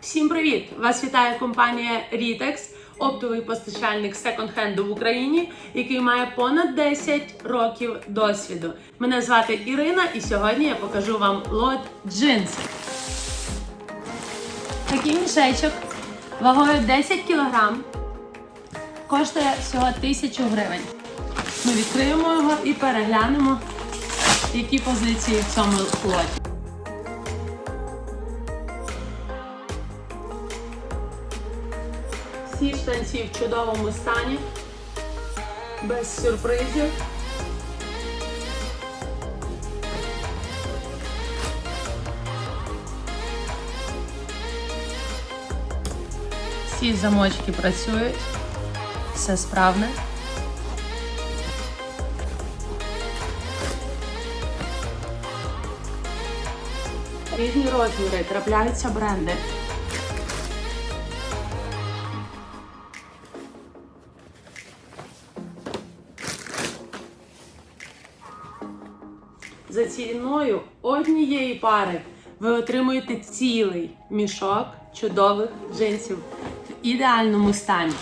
Всім привіт! Вас вітає компанія Ritex, оптовий постачальник секонд-хенду в Україні, який має понад 10 років досвіду. Мене звати Ірина, і сьогодні я покажу вам лот джинсів. Такий мішечок вагою 10 кг коштує всього 1000 гривень. Ми відкриємо його і переглянемо, які позиції в цьому лоті. Всі штанці в чудовому стані, без сюрпризів. Всі замочки працюють, все справне. Різні розміри, трапляються бренди. За ціною однієї пари ви отримуєте цілий мішок чудових джинсів в ідеальному стані.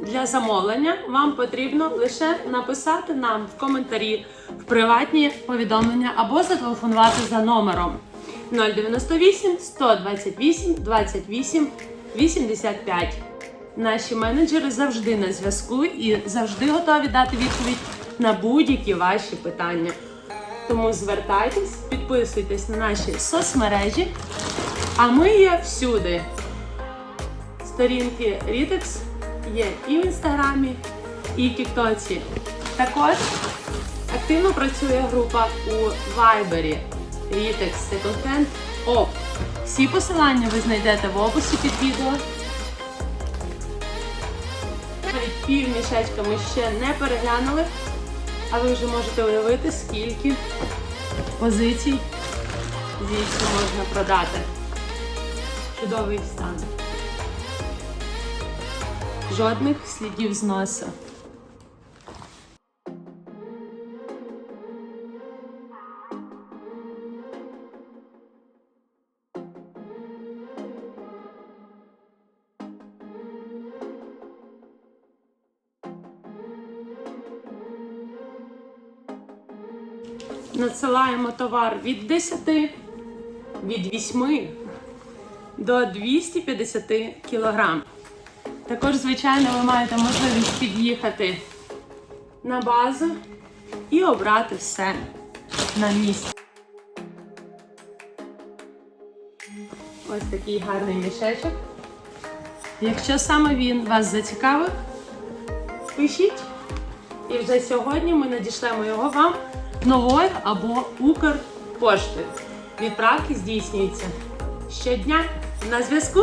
Для замовлення вам потрібно лише написати нам в коментарі в приватні повідомлення або зателефонувати за номером 098 128 28 85. Наші менеджери завжди на зв'язку і завжди готові дати відповідь на будь-які ваші питання. Тому звертайтесь, підписуйтесь на наші соцмережі, а ми є всюди. Сторінки Ritex є і в інстаграмі, і в Тіктоці. Також активно працює група у Вайбері Ritex Second Hand Op. Всі посилання ви знайдете в описі під відео. Пів мішечка ми ще не переглянули, а ви вже можете уявити, скільки позицій звісно можна продати. Чудовий стан. Жодних слідів зносу. Надсилаємо товар від 10, від 8 до 250 кг. Також, звичайно, ви маєте можливість під'їхати на базу і обрати все на місці. Ось такий гарний мішечок. Якщо саме він вас зацікавив, пишіть. І вже сьогодні ми надішлемо його вам новою або Укрпоштою. Відправки здійснюються щодня на зв'язку.